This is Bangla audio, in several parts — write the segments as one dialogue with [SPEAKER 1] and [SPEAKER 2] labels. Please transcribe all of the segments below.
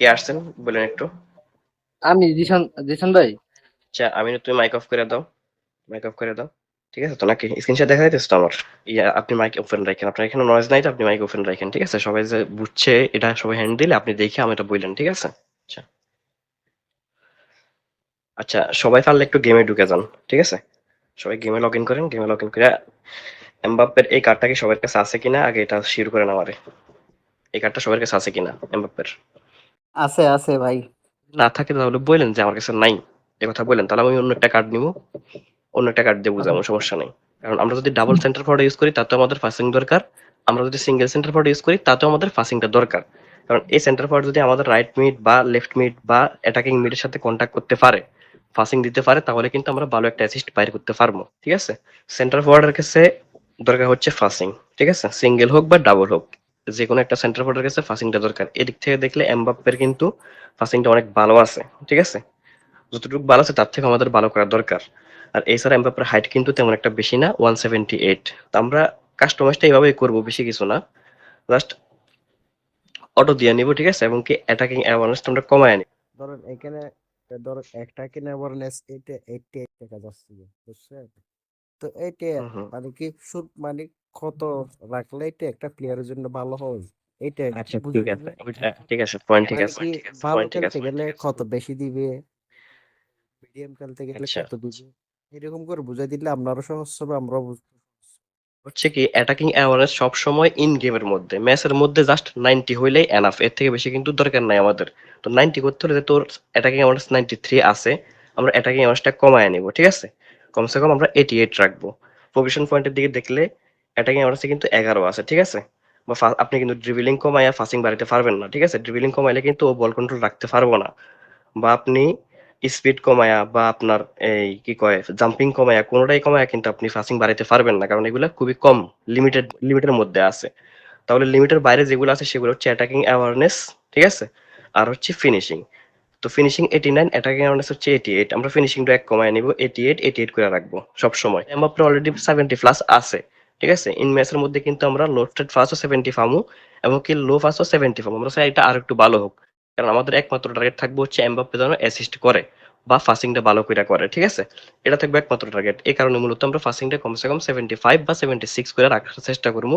[SPEAKER 1] কে আসছেন? বলেন একটু।
[SPEAKER 2] আমি জিশান জিশান ভাই।
[SPEAKER 1] আচ্ছা আমি তুমি মাইক অফ করে দাও। মাইক অফ করে দাও। ঠিক আছে তো নাকি? স্ক্রিনশট দেখা যাইতেছে তো আমার? ইয়া আপনি মাইক ওপেন রাখেন। আপনার এখানে নয়েজ নাই তো আপনি মাইক ওপেন রাখেন ঠিক আছে? সবাই যে বুঝছে এটা সবাই হ্যান্ড দিলে আপনি দেখে আমি এটা বললেন ঠিক আছে? আচ্ছা। আচ্ছা সবাই পারলে একটু গেমে ঢুকে যান ঠিক আছে? সবাই গেমে লগ ইন করেন গেমে লগ ইন করে এমবাপ্পের এই কার্ডটা কি সবার কাছে আছে কিনা? আগে এটা শিওর করে নেওয়ারে এই কার্ডটা সবার কাছে আছে কিনা এমবাপ্পের?
[SPEAKER 3] আছে আছে ভাই।
[SPEAKER 1] না থাকে তাহলে বললেন যে আমার কাছে নাই এ কথা বললেন তাহলে আমি অন্য একটা কার্ড নিব অন্য একটা কার্ড দিয়ে বুঝাবো সমস্যা নেই। কারণ আমরা যদি ডাবল সেন্টার ফরওয়ার্ড ইউজ করি তাতেও আমাদের ফাসিং দরকার। আমরা যদি সিঙ্গেল সেন্টার ফরওয়ার্ড ইউজ করি তাতেও আমাদের ফাসিংটা দরকার। কারণ এই সেন্টার ফরওয়ার্ড যদি আমাদের রাইট মিড বা লেফট মিড বা অ্যাটাকিং মিডের সাথে কন্ট্যাক্ট করতে পারে ফাসিং দিতে পারে তাহলে কিন্তু আমরা ভালো একটা অ্যাসিস্ট বাইর করতে পারব ঠিক আছে? সেন্টার ফরওয়ার্ডের কাছে দরকার হচ্ছে ফাসিং ঠিক আছে? সিঙ্গেল হোক বা ডাবল হোক। যে কোনো একটা সেন্টার ফরওয়ার্ডের কাছে ফাসিংটা দরকার। এদিক থেকে দেখলে এমবাপ্পের কিন্তু ফাসিংটা অনেক ভালো আছে, ঠিক আছে? যতটুকু ভালো আছে, তার থেকে আমাদের ভালো করা দরকার। আর এছাড়া এমবাপ্পের হাইট কিন্তু তেমন একটা বেশি না ওয়ান সেভেন্টি এইট তো আমরা কাস্টমাইজটা এইভাবেই করব, বেশি কিছু না। জাস্ট অটো দিয়ে নিব, ঠিক আছে? এবং কি অ্যাটাকিং অ্যাওয়ারনেসটা আমরা কমায় নিব।
[SPEAKER 3] ধরেন এখানে, ধরেন কিনে অ্যাওয়ারনেস এইটা এইটি এইট টাকা যাচ্ছে, বুঝছেন? তো
[SPEAKER 1] হুম।
[SPEAKER 3] মানে কি সুদ মানে কত রাখলে এটা একটা প্লেয়ারের জন্য ভালো হবে এইটা
[SPEAKER 1] আচ্ছা ঠিক আছে। ঠিক আছে পয়েন্ট ঠিক
[SPEAKER 3] মানে
[SPEAKER 1] আছে ঠিক আছে
[SPEAKER 3] ভালো খেলতে গেলে কত বেশি দিবে? মিডিয়াম খেলতে গেলে। কত দিবে? এরকম করে বুঝাই দিলে আপনারও সহজ হবে আমরাও বুঝতে
[SPEAKER 1] হচ্ছে কি অ্যাটাকিং অ্যাওয়ারনেস সব সময় ইন গেমের মধ্যে ম্যাচের মধ্যে জাস্ট 90 হইলেই এনাফ এর থেকে বেশি কিন্তু দরকার নাই আমাদের। তো 90 করতে হলে তোর অ্যাটাকিং অ্যাওয়ারনেস 93 আছে আমরা অ্যাটাকিং অ্যাওয়ারনেসটা কমায় নিব ঠিক আছে? কমসে কম আমরা 88 রাখব। পজিশন পয়েন্টের দিকে দেখলে অ্যাটাকিং অ্যাওয়ারনেসে কিন্তু 11 আছে, ঠিক আছে? বা আপনি কিন্তু ড্রিবলিং কমায়া ফাসিং বাড়াতে পারবেন না, ঠিক আছে? ড্রিবলিং কমাইলে কিন্তু ও বল কন্ট্রোল রাখতে পারব না। বা আপনি স্পিড কমায়া বা আপনার এই কি কয় জাম্পিং কমায়া কোনোটাই কমায়া কিন্তু আপনি ফাসিং বাড়াইতে পারবেন না, কারণ এগুলা খুবই কম লিমিটেড লিমিটের মধ্যে আছে। তাহলে লিমিটের বাইরে যেগুলো আছে সেগুলো হচ্ছে অ্যাটাকিং অ্যাওয়ারনেস ঠিক আছে? আর হচ্ছে ফিনিশিং তো finishing eighty nine attacking awareness হচ্ছে এইটি এইট আমরা ফিনিশিংটা এক কমায় নিব এইটি এইট এইটি এইট করে রাখব সব সময় এমবাপ্পে অলরেডি সেভেন্টি প্লাস আছে, ঠিক আছে? ইন ম্যাচের মধ্যে কিন্তু আমরা লো স্টেট ফার্স্টও সেভেন্টি ফামু এবং কি লো ফার্স্টও সেভেন্টি ফামু আমরা চাই এটা আর একটু ভালো হোক। কারণ আমাদের একমাত্র টার্গেট থাকবে হচ্ছে এমবাপ্পে যেন অ্যাসিস্ট করে, বা ফাসিংটা ভালো করে করে, ঠিক আছে? এটা থাকবে একমাত্র টার্গেট এই কারণে মূলত আমরা ফাসিংটা কমসে কম সেভেন্টি ফাইভ বা সেভেন্টি সিক্স করে রাখার চেষ্টা করব।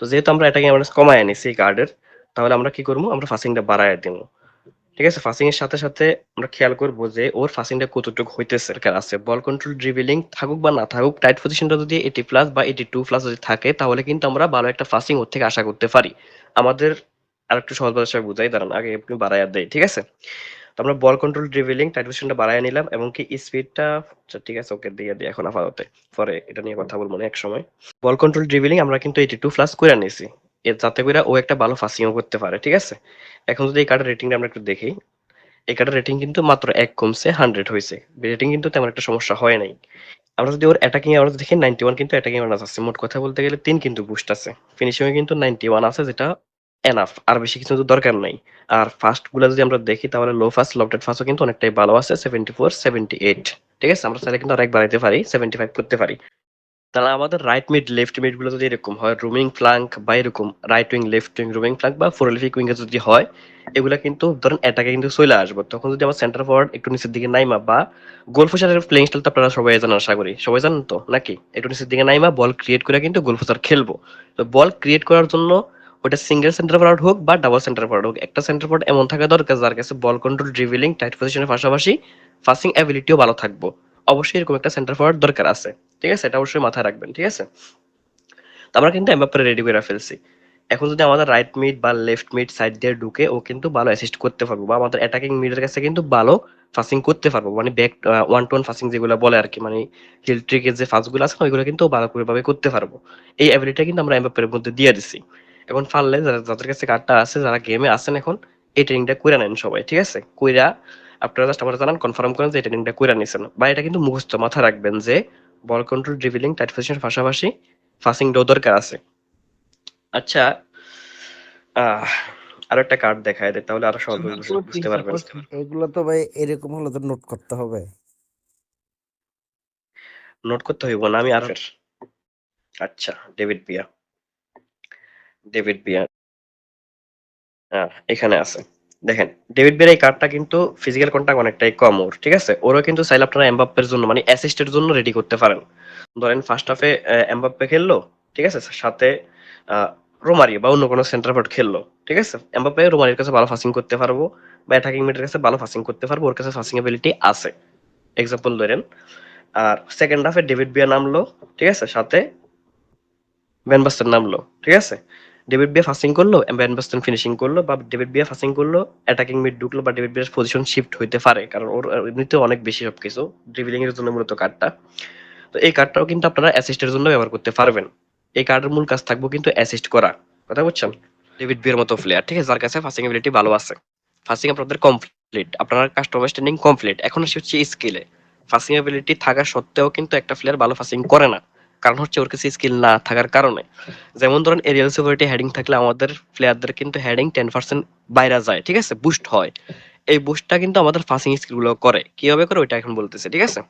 [SPEAKER 1] তো যেহেতু আমরা এটাকে আমরা কমায় আনিছি এই কার্ডের তাহলে আমরা কি করব? আমরা ফাসিংটা বাড়ায় দিব। ঠিক আছে? ফাসিং এর সাথে সাথে আমরা খেয়াল করব যে ওর ফাসিংটা কতটুকু হইতেছে দরকার আছে। বল কন্ট্রোল ড্রিবলিং থাকুক বা না থাকুক টাইট পজিশনটা যদি এইটি প্লাস বা এইটি টু প্লাস যদি থাকে, তাহলে কিন্তু আমরা ভালো একটা ফাসিং ওর থেকে আশা করতে পারি। আমাদের আর একটু সহজ ভাষায় বুঝাই, দাঁড়ান আগে আপনি বাড়াইয়া দেয় ঠিক আছে? তো আমরা বল কন্ট্রোল ড্রিবলিং টাইট পজিশনটা বাড়ায় নিলাম এবং কি স্পিডটা আচ্ছা ঠিক আছে, ওকে দিয়ে দিই এখন আপাতত। পরে এটা নিয়ে কথা বলব না, এক সময়। বল কন্ট্রোল ড্রিবলিং আমরা কিন্তু এইটি টু প্লাস করে নিয়েছি যাতে করে ও একটা ভালো ফাসিংও করতে পারে, ঠিক আছে? এখন যদি এই কার্ডের রেটিংটা আমরা একটু দেখি, এই কার্ডের রেটিং কিন্তু মাত্র এক কমছে হান্ড্রেড হয়েছে। রেটিং কিন্তু তেমন একটা সমস্যা হয় নাই। আমরা যদি ওর অ্যাটাকিং আওয়ার্স দেখি নাইনটি ওয়ান কিন্তু অ্যাটাকিং আওয়ার্স আছে। মোট কথা বলতে গেলে তিন কিন্তু বুস্ট আছে। ফিনিশিং এ কিন্তু নাইনটি ওয়ান আছে, যেটা এনাফ আর বেশি কিছু তো দরকার নাই। আর ফার্স্টগুলো যদি আমরা দেখি, তাহলে লো ফার্স্ট লফটেড ফার্স্টও কিন্তু অনেকটাই ভালো আছে সেভেন্টি ফোর সেভেন্টি এইট ঠিক আছে? আমরা চাইলে কিন্তু আরেক বাড়াইতে পারি সেভেন্টি ফাইভ করতে পারি। তাহলে আমাদের রাইট মিড লেফট মিডগুলো যদি এরকম হয় রুমিং ফ্লাঙ্ক বা এরকম right wing left wing roaming flank বা ফোরলিফিক উইং যদি হয়, এগুলা কিন্তু ধরেন অ্যাটাকে কিন্তু চলে আসব। তখন যদি আমার সেন্টার ফরওয়ার্ড একটু নিচের দিকে নাইমা বা গোলফুসারের প্লেইং স্টাইল তো আপনারা সবাই জানেন, আশা করি। সবাই জানেন তো? নাকি? একটু নিচের দিকে নাইমা বল ক্রিয়েট করে কিন্তু গোলফুসার খেলব। তো বল ক্রিয়েট করার জন্য ওটা সিঙ্গেল সেন্টার ফরওয়ার্ড হোক বা ডাবল সেন্টার ফরওয়ার্ড হোক, একটা সেন্টার ফরওয়ার্ড এমন থাকা দরকার যার কাছে বল কন্ট্রোল ড্রিভিলিং টাইট পজিশনের পাশাপাশি ফাসিং অ্যাবিলিটিও ভালো থাকব। অবশ্যই এরকম একটা সেন্টার ফরওয়ার্ড দরকার আছে। ঠিক আছে? এটা অবশ্যই মাথায় রাখবেন, ঠিক আছে? আমরা কিন্তু এমবাপ্পে রেডি করে ফেলছি। এখন যদি আমাদের রাইট মিড বা লেফট মিড সাইড দিয়ে ঢুকে ও কিন্তু ভালো অ্যাসিস্ট করতে পারব বা আমাদের অ্যাটাকিং মিডের কাছে কিন্তু ভালো ফাসিং করতে পারব। মানে back one two one passing যেগুলো বলে আর কি মানে হিল ট্রিকের যে ফাসগুলো আছে না, ওইগুলো কিন্তু ভালো করে ভাবে করতে পারব। এই অ্যাবিলিটিটা কিন্তু আমরা এমবাপ্পের মধ্যে দিয়ে দিছি। এখন পারলে যারা, যাদের কাছে কার্ডটা আছে, যারা গেমে আছেন এখন, এই ট্রেনিংটা করে নেন সবাই, ঠিক আছে? কইরা আপনারা জাস্ট আমার জানান কনফার্ম করেন যে এই ট্রেনিংটা করে নিছেন। বা এটা কিন্তু মুখস্থ মাথায় রাখবেন যে বল কন্ট্রোল ড্রিবলিং টাইট পজিশনের পাশাপাশি ফাসিংটাও দরকার আছে। আচ্ছা আরও একটা কার্ড দেখায় দেয় তাহলে আরও সহজ বুঝতে পারবেন
[SPEAKER 3] এগুলো তো ভাই এরকম হলে তো নোট করতে হবে।
[SPEAKER 1] নোট করতে হইব না আমি আরও আচ্ছা ডেভিড বিয়া ডেভিড বিয়া হ্যাঁ এখানে আছে। দেখেন ডেভিড বের এই কার্ডটা কিন্তু ফিজিক্যাল কন্টাক্ট অনেকটাই কম ওর, ঠিক আছে? ওরও কিন্তু চাইলে আপনারা এমবাপ্পের জন্য মানে অ্যাসিস্টের জন্য রেডি করতে পারেন। ধরেন ফার্স্ট হাফে এমবাপ্পে খেললো, ঠিক আছে? সাথে রোমারি বা অন্য কোনো সেন্টার ফরওয়ার্ড খেললো, ঠিক আছে? এমবাপ্পে রোমারির কাছে ভালো ফাসিং করতে পারব বা অ্যাটাকিং মিডের কাছে ভালো ফাসিং করতে পারব, ওর কাছে ফাসিং এবিলিটি আছে। এক্সাম্পল ধরেন, আর সেকেন্ড হাফে ডেভিড বিয়া নামলো, ঠিক আছে? সাথে ভ্যান বাস্টেন নামলো, ঠিক আছে? ডেভিড বিয়া ফাসিং করল ভ্যান বাস্টেন ফিনিশিং করল, বা ডেভিড বিয়া ফাসিং করল অ্যাটাকিং মিড ঢুকলো, বা ডেভিড বিয়ার পজিশন শিফট হইতে পারে, কারণ ওর এমনিতে অনেক বেশি সবকিছু ড্রিবলিং এর জন্য মূলত কার্ডটা। তো এই কার্ডটাও কিন্তু আপনারা অ্যাসিস্টের জন্য ব্যবহার করতে পারবেন। এই কার্ডের মূল কাজ থাকব কিন্তু অ্যাসিস্ট করা। কথা বুঝছেন ডেভিড বিয়ের মতো প্লেয়ার ঠিক আছে? যার কাছে ফাসিং এবিলিটি ভালো আছে। ফাসিং আপনাদের কমপ্লিট আপনার কাস্টমার স্ট্যান্ডিং কমপ্লিট এখন আসে হচ্ছে স্কিলে ফাসিং এবিলিটি থাকা সত্ত্বেও কিন্তু একটা প্লেয়ার ভালো ফাসিং করে না। কারণ হচ্ছে ওর কাছে স্কিল না থাকার কারণে। যেমন ধরেন এরিয়াল সিকিউরিটি হেডিং থাকলে আমাদের প্লেয়ারদের কিন্তু হেডিং টেন পার্সেন্ট বাইরে যায়, ঠিক আছে? বুস্ট হয়। এই বুস্টটা কিন্তু আমাদের ফাসিং স্কিলগুলো করে। কীভাবে করে? ওইটা এখন বলতেছে, ঠিক আছে?